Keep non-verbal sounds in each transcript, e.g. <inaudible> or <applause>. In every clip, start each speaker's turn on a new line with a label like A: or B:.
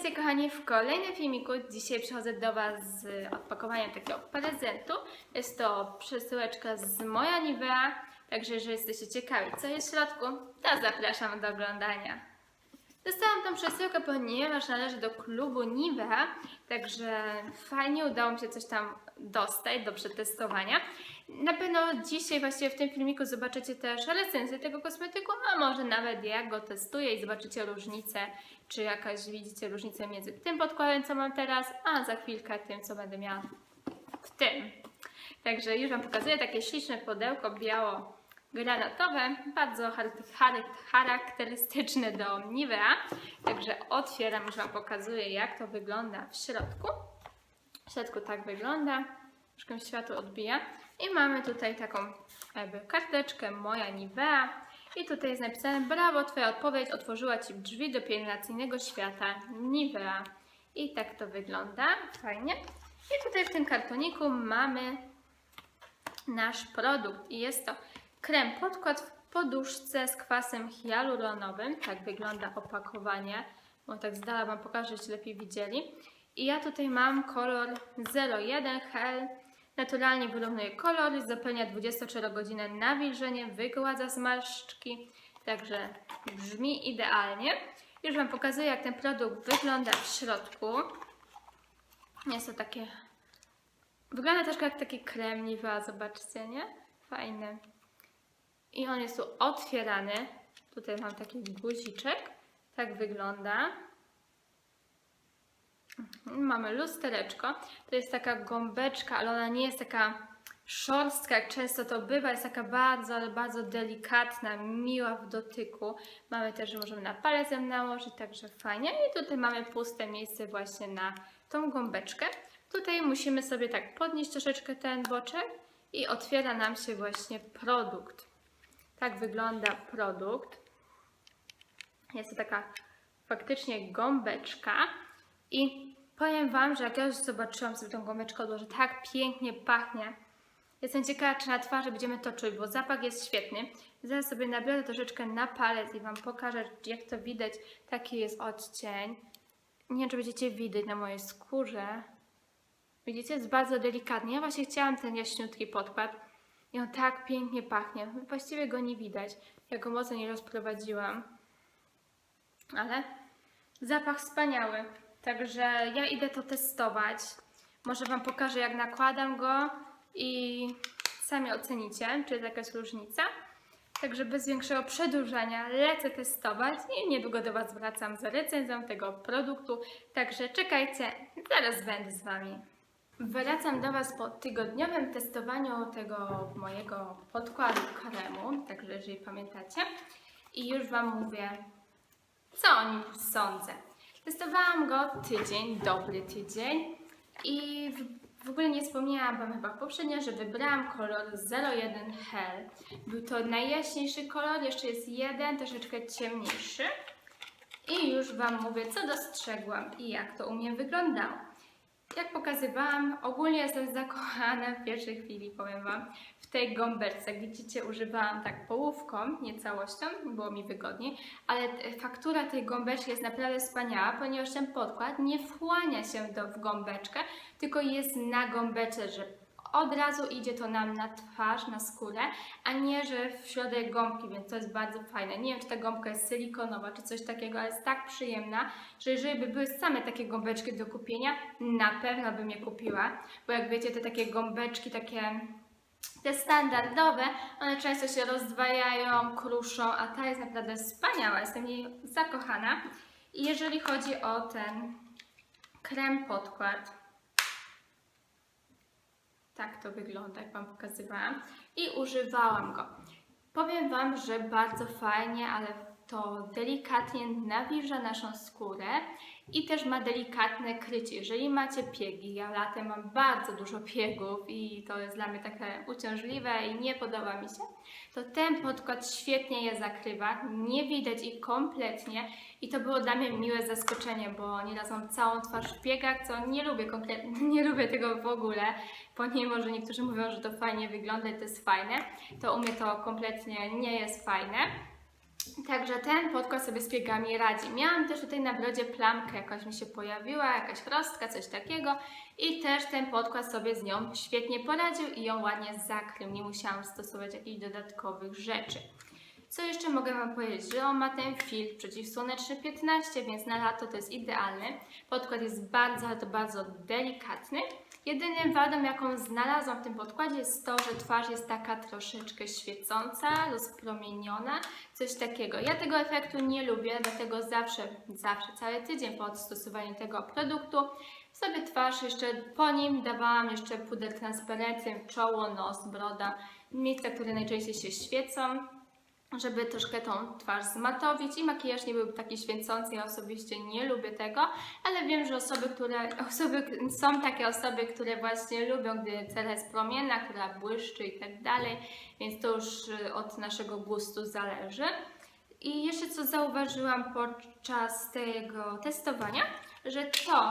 A: Witajcie kochani w kolejnym filmiku. Dzisiaj przychodzę do Was z odpakowaniem takiego prezentu. Jest to przesyłeczka z moja Nivea, także jeżeli jesteście ciekawi co jest w środku, to zapraszam do oglądania. Dostałam tą przesyłkę, ponieważ należy do klubu Nivea, także fajnie udało mi się coś tam dostać do przetestowania. Na pewno dzisiaj właściwie w tym filmiku zobaczycie też recenzję tego kosmetyku, a może nawet jak go testuję i zobaczycie różnicę, czy jakaś widzicie różnicę między tym podkładem, co mam teraz, a za chwilkę tym, co będę miała w tym. Także już Wam pokazuję takie śliczne pudełko biało-granatowe, bardzo char- char- charakterystyczne do Nivea. Także otwieram, już Wam pokazuję jak to wygląda w środku. W środku tak wygląda, troszkę światło odbija. I mamy tutaj taką jakby karteczkę Moja Nivea. I tutaj jest napisane Brawo, Twoja odpowiedź otworzyła Ci drzwi do pielęgnacyjnego świata Nivea. I tak to wygląda, fajnie. I tutaj w tym kartoniku mamy nasz produkt i jest to krem podkład w poduszce z kwasem hialuronowym. Tak wygląda opakowanie, bo tak z dala Wam pokażę, żebyście lepiej widzieli. I ja tutaj mam kolor 01 Hell. Naturalnie wyrównuje kolor, zapewnia 24 godziny nawilżenie, wygładza zmarszczki, także brzmi idealnie. Już Wam pokazuję, jak ten produkt wygląda w środku. Jest to takie Wygląda troszkę jak taki krem Nivea, zobaczcie, nie? Fajny. I on jest tu otwierany. Tutaj mam taki guziczek. Tak wygląda. Mamy lustereczko. To jest taka gąbeczka, ale ona nie jest taka szorstka, jak często to bywa. Jest taka bardzo, ale bardzo delikatna, miła w dotyku. Mamy też, że możemy na palec ją nałożyć, także fajnie. I tutaj mamy puste miejsce właśnie na tą gąbeczkę. Tutaj musimy sobie tak podnieść troszeczkę ten boczek i otwiera nam się właśnie produkt. Tak wygląda produkt. Jest to taka faktycznie gąbeczka i powiem Wam, że jak ja już zobaczyłam sobie tą gąbeczkę, to że tak pięknie pachnie. Jestem ciekawa, czy na twarzy będziemy to czuć, bo zapach jest świetny. Zaraz sobie nabiorę troszeczkę na palec i Wam pokażę, jak to widać. Taki jest odcień. Nie wiem, czy będziecie widać na mojej skórze. Widzicie, jest bardzo delikatny. Ja właśnie chciałam ten jaśniutki podkład i on tak pięknie pachnie. Właściwie go nie widać. Ja go mocno nie rozprowadziłam. Ale zapach wspaniały. Także ja idę to testować. Może Wam pokażę, jak nakładam go i sami ocenicie, czy jest jakaś różnica. Także bez większego przedłużania lecę testować i niedługo do Was wracam z recenzją tego produktu. Także czekajcie, zaraz będę z Wami. Wracam do Was po tygodniowym testowaniu tego mojego podkładu kremu, także jeżeli pamiętacie. I już Wam mówię, co o nim sądzę. Testowałam go tydzień, dobry tydzień i w, w ogóle nie wspomniałam Wam chyba poprzednio, że wybrałam kolor 01 Hell. Był to najjaśniejszy kolor, jeszcze jest jeden, troszeczkę ciemniejszy. I już Wam mówię, co dostrzegłam i jak to u mnie wyglądało. Jak pokazywałam, ogólnie jestem zakochana w pierwszej chwili, powiem Wam, w tej gąbeczce. Jak widzicie, używałam tak połówką, nie całością, było mi wygodniej, ale faktura tej gąbeczki jest naprawdę wspaniała, ponieważ ten podkład nie wchłania się do, w gąbeczkę, tylko jest na gąbeczce, że od razu idzie to nam na twarz, na skórę, a nie, że w środek gąbki, więc to jest bardzo fajne. Nie wiem, czy ta gąbka jest silikonowa, czy coś takiego, ale jest tak przyjemna, że jeżeli by były same takie gąbeczki do kupienia, na pewno bym je kupiła, bo jak wiecie, te takie gąbeczki, takie te standardowe, one często się rozdwajają, kruszą, a ta jest naprawdę wspaniała, jestem jej zakochana. I jeżeli chodzi o ten krem podkład, tak to wygląda, jak Wam pokazywałam. I używałam go. Powiem Wam, że bardzo fajnie, ale to delikatnie nawilża naszą skórę i też ma delikatne krycie. Jeżeli macie piegi, ja latem mam bardzo dużo piegów i to jest dla mnie takie uciążliwe i nie podoba mi się, to ten podkład świetnie je zakrywa, nie widać ich kompletnie i to było dla mnie miłe zaskoczenie, bo nieraz mam całą twarz w piegach, co nie lubię kompletnie, <laughs> nie lubię tego w ogóle, pomimo, że niektórzy mówią, że to fajnie wygląda i to jest fajne, to u mnie to kompletnie nie jest fajne. Także ten podkład sobie z piegami radzi. Miałam też tutaj na brodzie plamkę, jakaś mi się pojawiła, jakaś chrostka, coś takiego i też ten podkład sobie z nią świetnie poradził i ją ładnie zakrył. Nie musiałam stosować jakichś dodatkowych rzeczy. Co jeszcze mogę Wam powiedzieć, że on ma ten filtr przeciwsłoneczny 15, więc na lato to jest idealny. Podkład jest bardzo, ale to bardzo delikatny. Jedynym wadą, jaką znalazłam w tym podkładzie jest to, że twarz jest taka troszeczkę świecąca, rozpromieniona, coś takiego. Ja tego efektu nie lubię, dlatego zawsze, zawsze, cały tydzień po odstosowaniu tego produktu sobie twarz jeszcze po nim dawałam jeszcze puder transparentny, czoło, nos, broda, miejsca, które najczęściej się świecą żeby troszkę tą twarz zmatowić i makijaż nie był taki święcący. Ja osobiście nie lubię tego, ale wiem, że osoby, które, <laughs> osoby, są takie osoby, które właśnie lubią, gdy cera jest promienna, która błyszczy i tak dalej, więc to już y, od naszego gustu zależy. I jeszcze co zauważyłam podczas tego testowania, że to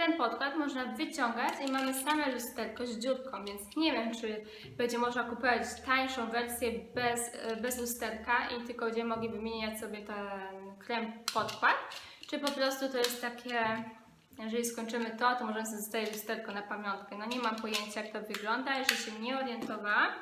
A: ten podkład można wyciągać i mamy same lusterko z dziurką, więc nie wiem, czy będzie można kupować tańszą wersję bez, bez lusterka i tylko będziemy mogli wymieniać sobie ten krem podkład, czy po prostu to jest takie, jeżeli skończymy to, to możemy sobie zostawić lusterko na pamiątkę. No nie mam pojęcia, jak to wygląda, jeżeli się nie orientowałam,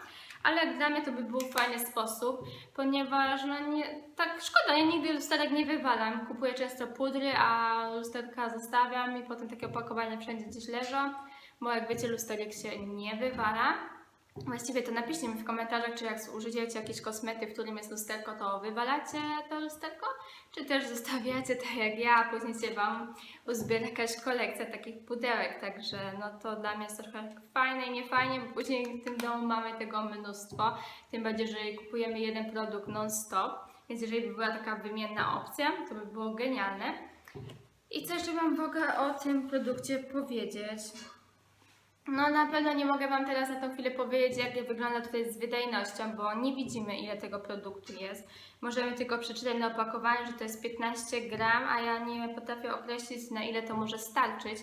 A: ale dla mnie to by był fajny sposób, ponieważ no nie, tak szkoda, ja nigdy lusterek nie wywalam. Kupuję często pudry, a lusterka zostawiam i potem takie opakowania wszędzie gdzieś leżą, bo jak wiecie, lusterek się nie wywala. Właściwie to napiszcie mi w komentarzach, czy jak użyjecie jakieś kosmety, w którym jest lusterko, to wywalacie to lusterko, czy też zostawiacie tak jak ja, a później się Wam uzbiera jakaś kolekcja takich pudełek, także no to dla mnie jest trochę fajne i niefajnie, bo później w tym domu mamy tego mnóstwo, tym bardziej, jeżeli kupujemy jeden produkt non-stop, więc jeżeli by była taka wymienna opcja, to by było genialne. I co jeszcze Wam mogę o tym produkcie powiedzieć? No na pewno nie mogę Wam teraz na tą chwilę powiedzieć, jak wygląda tutaj z wydajnością, bo nie widzimy ile tego produktu jest. Możemy tylko przeczytać na opakowaniu, że to jest 15 gram, a ja nie potrafię określić na ile to może starczyć.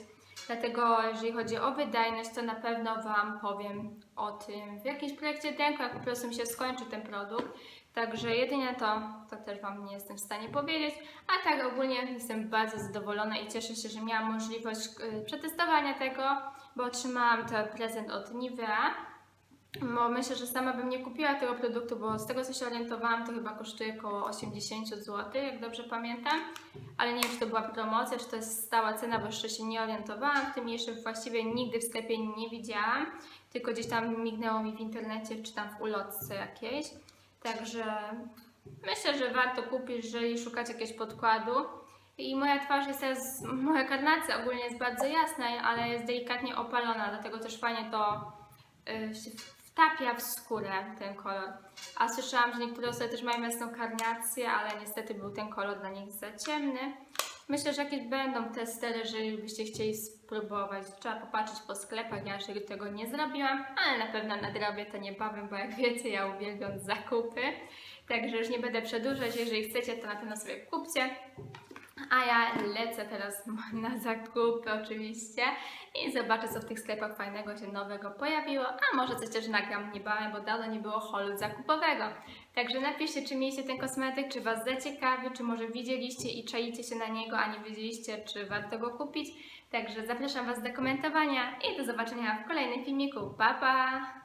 A: Dlatego jeżeli chodzi o wydajność, to na pewno Wam powiem o tym w jakimś projekcie demo, jak po prostu mi się skończy ten produkt. Także jedynie to, to też Wam nie jestem w stanie powiedzieć, a tak ogólnie jestem bardzo zadowolona i cieszę się, że miałam możliwość y, przetestowania tego, bo otrzymałam to prezent od Nivea. Bo myślę, że sama bym nie kupiła tego produktu, bo z tego co się orientowałam, to chyba kosztuje około 80 zł, jak dobrze pamiętam. Ale nie wiem, czy to była promocja, czy to jest stała cena, bo jeszcze się nie orientowałam. W tym jeszcze właściwie nigdy w sklepie nie widziałam, tylko gdzieś tam mignęło mi w internecie, czy tam w ulotce jakiejś. Także myślę, że warto kupić, jeżeli szukacie jakiegoś podkładu. I moja twarz jest teraz, moja karnacja ogólnie jest bardzo jasna, ale jest delikatnie opalona, dlatego też fajnie to y, wtapia w skórę ten kolor. A słyszałam, że niektóre osoby też mają jasną karnację, ale niestety był ten kolor dla nich za ciemny. Myślę, że jakieś będą testery, jeżeli byście chcieli spróbować. Trzeba popatrzeć po sklepach, ja jeszcze tego nie zrobiłam, ale na pewno nadrobię to niebawem, bo jak wiecie, ja uwielbiam zakupy. Także już nie będę przedłużać, jeżeli chcecie, to na pewno sobie kupcie. A ja lecę teraz <laughs> na zakupy oczywiście i zobaczę, co w tych sklepach fajnego się nowego pojawiło, a może coś też nagram niebawem, bo dawno nie było holu zakupowego. Także napiszcie, czy mieliście ten kosmetyk, czy Was zaciekawił, czy może widzieliście i czaicie się na niego, a nie wiedzieliście, czy warto go kupić. Także zapraszam Was do komentowania i do zobaczenia w kolejnym filmiku. Pa, pa!